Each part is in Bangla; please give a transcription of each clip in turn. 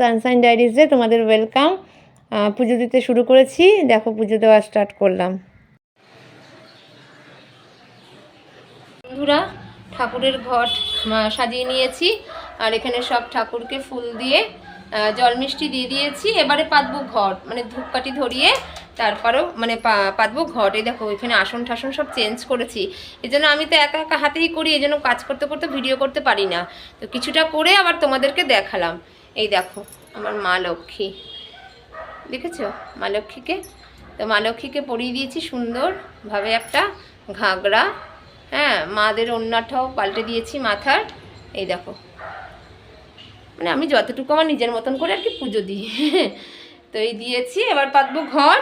সানসাইন ডায়েরিজে তোমাদের ওয়েলকাম পুজো দিতে শুরু করেছি। দেখো, পুজো দেওয়া স্টার্ট করলাম। বন্ধুরা, ঠাকুরের ঘট সাজিয়ে নিয়েছি। আর এখানে সব ঠাকুরকে ফুল দিয়ে জল মিষ্টি দিয়ে দিয়েছি। এবারে পাতবো ঘট। মানে ধূপকাঠি ধরিয়ে তারপরেও মানে পাতবো ঘট। এই দেখো, এখানে আসন ঠাসন সব চেঞ্জ করেছি। এই জন্য আমি তো একা একা হাতেই করি, এই জন্য কাজ করতে করতে ভিডিও করতে পারি না। তো কিছুটা করে আবার তোমাদেরকে দেখালাম। এই দেখো, আমার মা লক্ষ্মী। দেখেছ? মা লক্ষ্মীকে? তো মা লক্ষ্মীকে পরিয়ে দিয়েছি সুন্দরভাবে একটা ঘাগরা। হ্যাঁ মাদের অন্যটাও পাল্টে দিয়েছি মাথার। এই দেখো। মানে আমি যতটুকু আমার নিজের মতন করে আর কি পুজো দিই। তো এই দিয়েছি, এবার পাতবো ঘর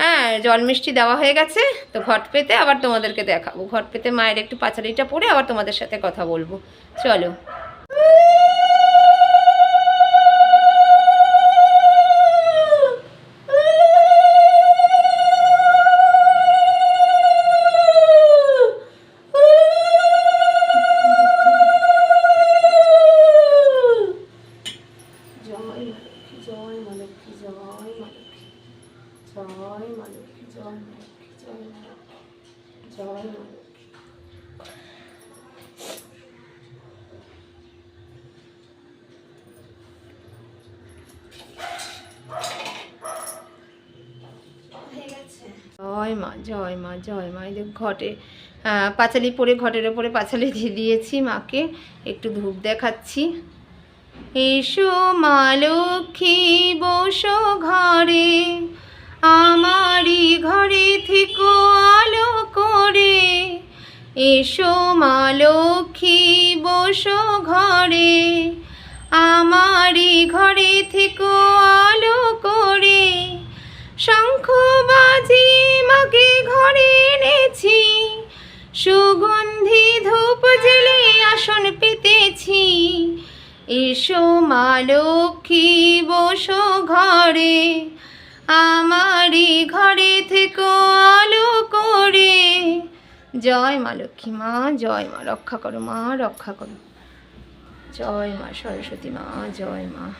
হ্যাঁ জল মিষ্টি দেওয়া হয়ে গেছে, তো ঘট পেতে আবার তোমাদেরকে দেখাবো। ঘট পেতে মায়ের একটু পাচারিটা পরে আবার তোমাদের সাথে কথা বলব। চলো। জয় মা জয় মা জয় মা। এই ঘটে পাঁচালি পরে ঘটের ওপরে পাঁচালি দিয়ে দিয়েছি মাকে। একটু ধূপ দেখাচ্ছি। এসো মা লক্ষ্মী, বসো ঘরে। আমারই ঘরে থেকো আলো করে। এসো মা লক্ষ্মী, বসো ঘরে। আমারই ঘরে থেকো আলো করে। শঙ্খ বাজি মাকে ঘরে এনেছি। সুগন্ধি ধূপ জেলে আসন পেতেছি। এসো মা লক্ষ্মী, বসো ঘরে। আমারই ঘরে থেকে, আলো করে। জয় মা লক্ষ্মী মা, জয় মা, রক্ষা করো মা, রক্ষা করো। জয় মা সরস্বতী মা, জয় মা।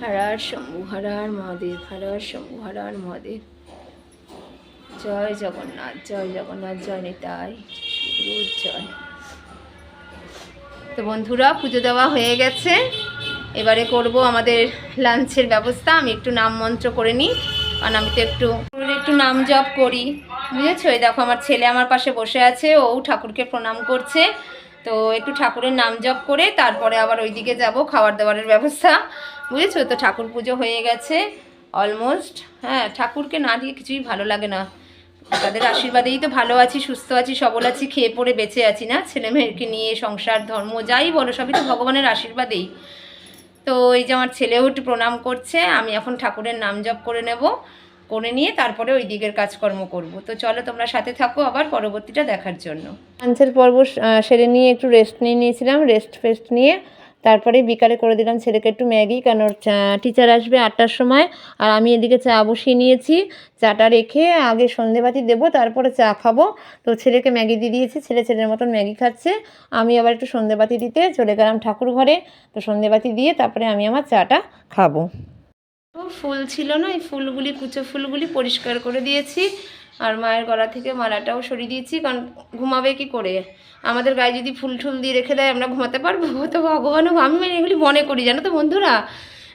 হরার শম্ভু, হরার মহাদেব, হরার শম্ভু, হরার মহাদেব। জয় জগন্নাথ জয় জগন্নাথ, জয় নিতাই জয়। তো বন্ধুরা, পুজো দেওয়া হয়ে গেছে। এবারে করব আমাদের লাঞ্চের ব্যবস্থা। আমি একটু নাম মন্ত্র করে নিই, কারণ আমি তো একটু একটু নাম জপ করি। বুঝেছ? এই দেখো আমার ছেলে আমার পাশে বসে আছে, ও ঠাকুরকে প্রণাম করছে। তো একটু ঠাকুরের নাম জপ করে তারপরে আবার ওইদিকে যাব খাবার দাবারের ব্যবস্থা। বুঝেছ? তো ঠাকুর পুজো হয়ে গেছে অলমোস্ট হ্যাঁ ঠাকুরকে না দিয়ে কিছুই ভালো লাগে না। তাদের আশীর্বাদেই তো ভালো আছি, সুস্থ আছি, সবল আছি, খেয়ে পড়ে বেঁচে আছি না? ছেলে মেয়েকে নিয়ে সংসার, ধর্ম, যাই বলো, সবই তো ভগবানের আশীর্বাদেই। তো এই যে আমার ছেলেও একটু প্রণাম করছে, আমি এখন ঠাকুরের নাম জপ করে নেব, করে নিয়ে তারপরে ওই দিকের কাজকর্ম করব। তো চলো তোমরা সাথে থাকো আবার পরবর্তীটা দেখার জন্য। লাঞ্চের পর্ব সেরে নিয়ে একটু রেস্ট নিয়ে নিয়েছিলাম রেস্ট ফেস্ট নিয়ে তারপরে বিকালে করে দিলাম ছেলেকে একটু ম্যাগি কেন টিচার আসবে আটটার সময়, আর আমি এদিকে চা বসিয়ে নিয়েছি, চাটা রেখে আগে সন্ধেবাতি দেবো, তারপরে চা খাব। তো ছেলেকে ম্যাগি দিয়ে দিয়েছি, ছেলে ছেলের মতন ম্যাগি খাচ্ছে। আমি আবার একটু সন্ধেবাতি দিতে চলে গেলাম ঠাকুর ঘরে, তো সন্ধেবাতি দিয়ে তারপরে আমি আমার চাটা খাব। ফুল ছিল না, এই ফুলগুলি, কুচো ফুলগুলি পরিষ্কার করে দিয়েছি। আর মায়ের গলা থেকে মালাটাও সরিয়ে দিয়েছি, কারণ ঘুমাবে কি করে? আমাদের গায়ে যদি ফুল টুল দিয়ে রেখে দেয়, আমরা ঘুমাতে পারব? তো ভগবানও, আমি মানে এগুলি মনে করি, জানো তো বন্ধুরা?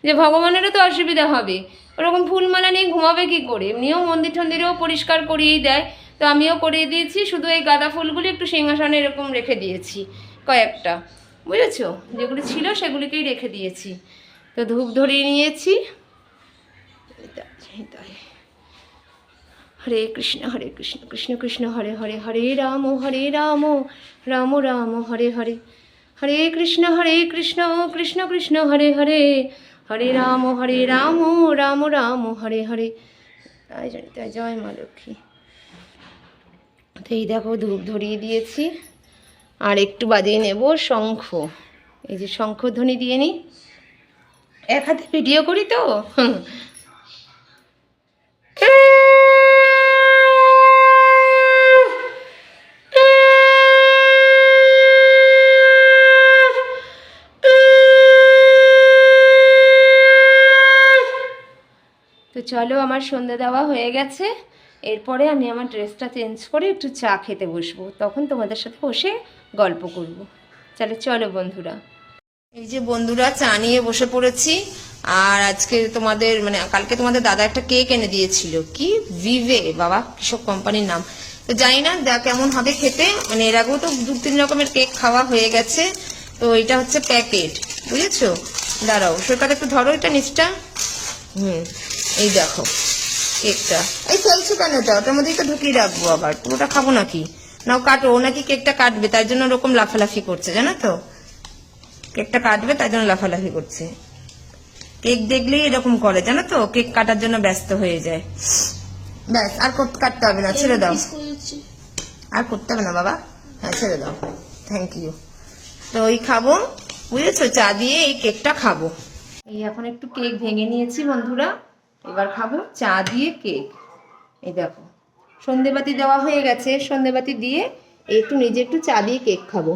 যে ভগবানেরও তো অসুবিধা হবে। ওরকম ফুলমালা নিয়ে ঘুমাবে কি করে? এমনিও মন্দির টন্দিরেও পরিষ্কার করিয়েই দেয়। তো আমিও করিয়ে দিয়েছি, শুধু এই গাঁদা ফুলগুলি একটু সিংহাসনে এরকম রেখে দিয়েছি, কয়েকটা। বুঝেছ? যেগুলি ছিল সেগুলিকেই রেখে দিয়েছি। তো ধূপ ধরিয়ে নিয়েছি। তাই হরে কৃষ্ণ হরে কৃষ্ণ কৃষ্ণ কৃষ্ণ, হরে হরে হরে রাম হরে রাম রাম রাম, হরে হরে। হরে কৃষ্ণ হরে কৃষ্ণ কৃষ্ণ কৃষ্ণ, হরে হরে। হরে রাম হরে রাম রাম রাম, হরে হরে। তাই জানি, তাই জয় মা লক্ষ্মী। তো এই দেখো ধূপ ধরিয়ে দিয়েছি। আর একটু বাজিয়ে নেব শঙ্খ। এই যে শঙ্খ ধ্বনি দিয়ে নিই। এক হাতে ভিডিও করি তো? চলো, আমার সন্ধে দেওয়া হয়ে গেছে। এরপরে আমি আমার ড্রেসটা চেঞ্জ করে একটু চা খেতে বসবো। তখন তোমাদের সাথে বসে গল্প করব। চলো চলো বন্ধুরা। এই যে বন্ধুরা, চা নিয়ে বসে পড়েছি। আর আজকে তোমাদের মানে কালকে তোমাদের দাদা একটা কেক এনে দিয়েছিল। কি? ভিভে বাবা কিসব কোম্পানির নাম। তো জানি না কেমন হবে খেতে। মানে এর আগেও তো দু তিন রকমের কেক খাওয়া হয়ে গেছে। তো এটা হচ্ছে প্যাকেট, বুঝেছ? দাঁড়াও সরকার একটু ধরো এটা নিচটা। হুম। এই দেখো কেকটা। এই ফেলছো কেন এটা? ওটার মধ্যেই তো ঢুকিয়ে রাখব আবার। পুরোটা খাব নাকি? নাও কাটো। ও নাকি কেকটা কাটবে তার জন্য ওরকম লাফালাফি করছে জানো তো? কেকটা কাটবে তার জন্য লাফালাফি করছে। কেক দেখলেই এরকম করে জানো তো? কেক কাটার জন্য ব্যস্ত হয়ে যায়। ব্যাস আর কাটতে হবে না? ছেড়ে দাও। আর করতে হবে না বাবা? হ্যাঁ ছেড়ে দাও। থ্যাংক ইউ তো ওই খাব বুঝেছ? চা দিয়ে এই কেকটা খাব। এই এখন একটু কেক ভেঙে নিয়েছি বন্ধুরা। এবার খাব চা দিয়ে কেক। এই দেখো, সন্ধেবাতি দেওয়া হয়ে গেছে। সন্ধেবাতি দিয়ে একটু নিজে একটু চা দিয়ে কেক খাব।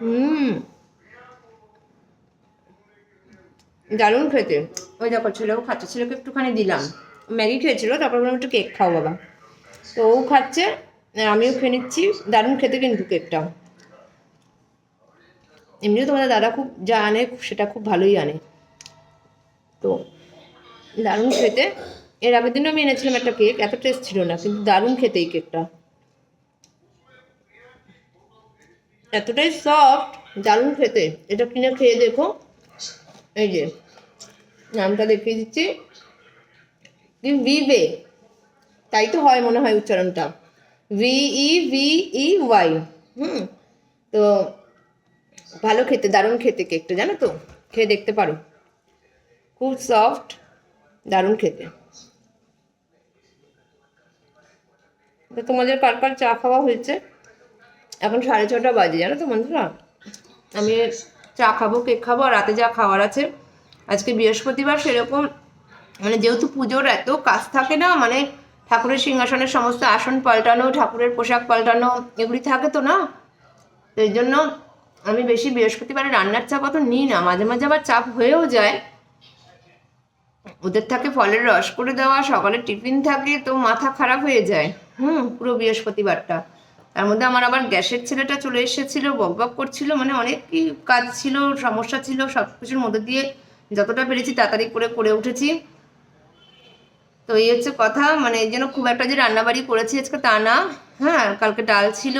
হুম। দারুণ খেতে। ওই দেখো, ছেলেও খাচ্ছে। ছেলেকে একটুখানি দিলাম। ম্যাগি খেয়েছিল, তারপর বললাম একটু কেক খাও বাবা। তো ও খাচ্ছে আমিও খেয়ে নিচ্ছি। দারুণ খেতে কিন্তু কেকটা এমনিও তোমাদের দাদা খুব যা আনে সেটা খুব ভালোই আনে তো দারুণ খেতে। এর আগের দিনও আমি এনেছিলাম একটা কেক এত টেস্ট ছিল না, কিন্তু দারুণ খেতে এই কেকটা এতটাই সফট দারুণ খেতে। এটা কিনে খেয়ে দেখো। এই যে, নামটা দেখিয়ে দিচ্ছি। কি ভিভে তাই তো হয় মনে হয় উচ্চারণটা। ভিই ভি ই ওয়াই হুম, তো ভালো খেতে, দারুণ খেতে কেকটা জানো তো? খেয়ে দেখতে পারো। খুব সফট দারুণ খেতে। তোমাদের কার চা খাওয়া হয়েছে? এখন সাড়ে ছটা বাজে, জানো তো বন্ধুরা? আমি চা খাব, কেক খাব, আর রাতে যা খাওয়ার আছে, আজকে বৃহস্পতিবার সেরকম। মানে যেহেতু পুজোর এত কাজ থাকে না মানে ঠাকুরের সিংহাসনের সমস্ত আসন পাল্টানো, ঠাকুরের পোশাক পাল্টানো, এগুলি থাকে তো না? তো এই জন্য আমি বেশি বৃহস্পতিবারে রান্নার চাপ অত নিই না, মাঝে মাঝে আবার চাপ হয়েও যায়। ওদের থাকে ফলের রস করে দেওয়া, সকালে টিফিন থাকে তো মাথা খারাপ হয়ে যায়। হুম, পুরো বৃহস্পতিবারটা। তার মধ্যে আমার আবার গ্যাসের ছেলেটা চলে এসেছিল, বক বক করছিল মানে অনেক কি কাজ ছিল, সমস্যা ছিল সব কিছুর মধ্যে দিয়ে যতটা পেরেছি তাড়াতাড়ি করে করে উঠেছি। তো এই হচ্ছে কথা মানে এই জন্য খুব একটা যে রান্নাবাড়ি করেছি আজকে তা না। হ্যাঁ কালকে ডাল ছিল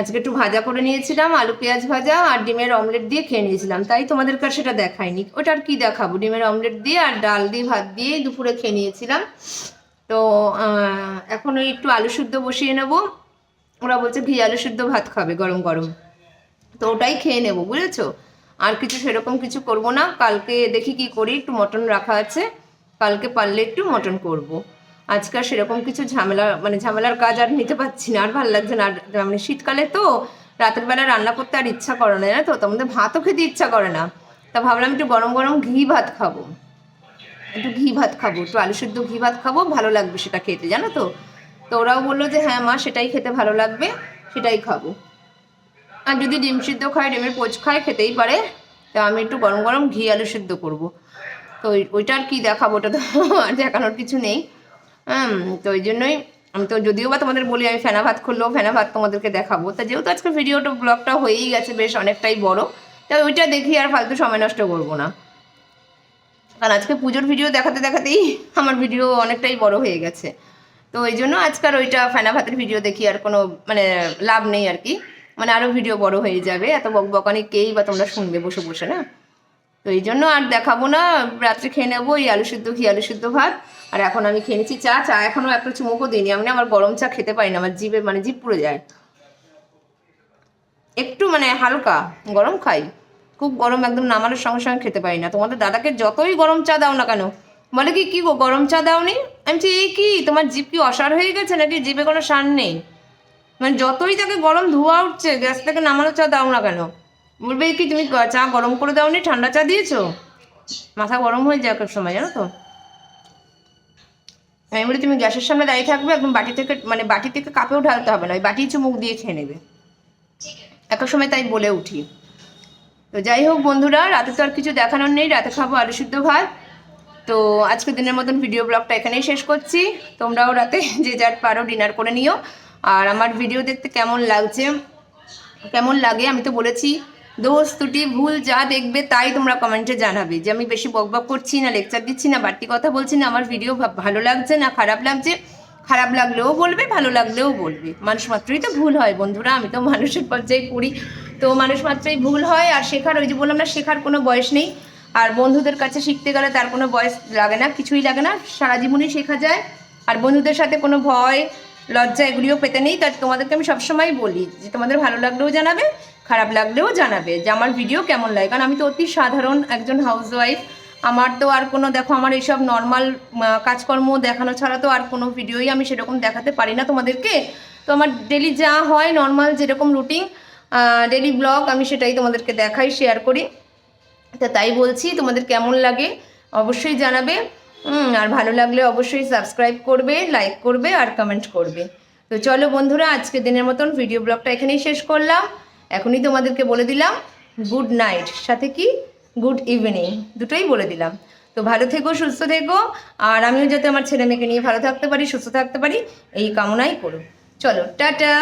আজকে একটু ভাজা করে নিয়েছিলাম, আলু, পেঁয়াজ ভাজা আর ডিমের অমলেট দিয়ে খেয়ে নিয়েছিলাম। তাই তোমাদের কাছে সেটা দেখাইনি। ওটা আর কি দেখাবো? ডিমের অমলেট দিয়ে আর ডাল দিয়ে, ভাত দিয়ে দুপুরে খেয়ে নিয়েছিলাম। তো এখন ওই একটু আলু শুদ্ধ বসিয়ে নেব। ওরা বলছে, ঘি আলু শুদ্ধ ভাত খাবে গরম গরম। তো ওটাই খেয়ে নেব, বুঝেছ? আর কিছু সেরকম কিছু করব না। কালকে দেখি কি করি, একটু মটন রাখা আছে। কালকে পারলে একটু মটন করব। আজকাল সেরকম কিছু ঝামেলা মানে ঝামেলার কাজ আর নিতে পারছি না, আর ভালো লাগছে না। আর মানে শীতকালে তো রাতের বেলা রান্না করতে আর ইচ্ছা করে না তো? তোমাদের ভাতও খেতে ইচ্ছা করে না। তা ভাবলাম একটু গরম গরম ঘি ভাত খাব। একটু ঘি ভাত খাব, একটু আলু সিদ্ধ ঘি ভাত খাব, ভালো লাগবে সেটা খেতে, জানো তো? তো ওরাও বলল যে হ্যাঁ মা, সেটাই খেতে ভালো লাগবে, সেটাই খাব। আর যদি ডিম সিদ্ধ খায়, ডিমের পোচ খায়, খেতেই পারে। তো আমি একটু গরম গরম ঘি আলু সিদ্ধ করব। তো ওই- ওইটা আর কি দেখাবো, ওটা তো আর দেখানোর কিছু নেই। তো ওই জন্যই আমি তো যদিও বা তোমাদের বলি, আমি ফেনা ভাত করলেও ফেনা ভাত তোমাদেরকে দেখাবো। তা যেহেতু আজকে ভিডিওটা ব্লগটা হয়েই গেছে বেশ অনেকটাই বড়, তাই ওইটা দেখি আর ফালতু সময় নষ্ট করব না। কারণ আজকে পুজোর ভিডিও দেখাতে দেখাতেই আমার ভিডিও অনেকটাই বড় হয়ে গেছে। তো ওই জন্য আজকাল ওইটা ফেনা ভাতের ভিডিও দেখি আর কোনো মানে লাভ নেই আর কি। মানে আরও ভিডিও বড় হয়ে যাবে, এত বক বকানি কেই বা তোমরা শুনবে বসে বসে, না? তো এই জন্য আর দেখাবো না। রাত্রে খেয়ে নেব এই আলু সিদ্ধ, ঘি আলু সিদ্ধ ভাত। আর এখন আমি খেয়ে নিচ্ছি চা। চা এখনও একটা চুমুকও দিইনি। আমি আমার গরম চা খেতে পারি না। আমার জিভে মানে জিভ পুড়ে যায়। একটু মানে হালকা গরম খাই। খুব গরম একদম নামানোর সঙ্গে সঙ্গে খেতে পারি না। তোমাদের দাদাকে যতই গরম চা দাও না কেন, বলে কি কি গো, গরম চা দাওনি? আমি বলছি এই কি, তোমার জিভ কি অসার হয়ে গেছে নাকি? জিভে কোনো সার নেই? মানে যতই তাকে গরম ধোয়া উঠছে, গ্যাস থেকে নামানো চা দাও না কেন। বলবে কি তুমি চা গরম করে দাওনি? ঠান্ডা চা দিয়েছ? মাথা গরম হয়ে যায় এক সময়, জানো তো। আমি বলি, তুমি গ্যাসের সামনে দাঁড়িয়ে থাকবে, একদম বাটি থেকে মানে বাটি থেকে কাপেও ঢালতে হবে না ওই বাটি চুমুক দিয়ে খেয়ে নেবে। এক সময় তাই বলে উঠি। তো যাই হোক বন্ধুরা, রাতে তো আর কিছু দেখানোর নেই, রাতে খাব আলু সিদ্ধ ভাত। তো আজকের দিনের মতন ভিডিও ব্লগটা এখানেই শেষ করছি। তোমরাও রাতে যে যার পারো ডিনার করে নিও। আর আমার ভিডিও দেখতে কেমন লাগছে, কেমন লাগে আমি তো বলেছি। দোষ ত্রুটি, ভুল যা দেখবে তাই তোমরা কমেন্টে জানাবে। যে আমি বেশি বকবক করছি না লেকচার দিচ্ছি না, বাড়তি কথা বলছি না, আমার ভিডিও ভালো লাগছে না, খারাপ লাগছে, খারাপ লাগলেও বলবে, ভালো লাগলেও বলবে। মানুষ মাত্রই তো ভুল হয় বন্ধুরা, আমি তো মানুষের পর্যায়ে পড়ি। তো মানুষ মাত্রই ভুল হয়, আর শেখার ওই যে বললাম না, শেখার কোনো বয়স নেই। আর বন্ধুদের কাছে শিখতে গেলে তার কোনো বয়স লাগে না, কিছুই লাগে না, সারা জীবনই শেখা যায়। আর বন্ধুদের সাথে কোনো ভয়, লজ্জা এগুলিও পেতে নেই। তার তোমাদেরকে আমি সবসময় বলি, যে তোমাদের ভালো লাগলেও জানাবে খারাপ লাগলেও জানাবে যে আমার ভিডিও কেমন লাগে। কারণ আমি তো অতি সাধারণ একজন হাউসওয়াইফ আমার তো আর কোনো, দেখো, আমার এইসব নর্মাল কাজকর্ম দেখানো ছাড়া তো আর কোনো ভিডিওই আমি সেরকম দেখাতে পারি না তোমাদেরকে। তো আমার ডেলি যা হয় নর্মাল যেরকম রুটিন ডেলি ব্লগ আমি সেটাই তোমাদেরকে দেখাই শেয়ার করি। তো তাই বলছি, তোমাদের কেমন লাগে অবশ্যই জানাবে। আর ভালো লাগলে অবশ্যই সাবস্ক্রাইব করবে লাইক করবে আর কমেন্ট করবে। তো চলো বন্ধুরা আজকে দিনের মতন ভিডিও ব্লগটা এখানেই শেষ করলাম। এখনই তোমাদেরকে বলে দিলাম গুড নাইট সাথে কি? গুড ইভিনিং দুটোই বলে দিলাম। তো ভালো থেকো, সুস্থ থেকো, আর আমিও যাতে আমার ছেলে মেয়েকে নিয়ে ভালো থাকতে পারি, সুস্থ থাকতে পারি, এই কামনাই করো। চলো, টাটা!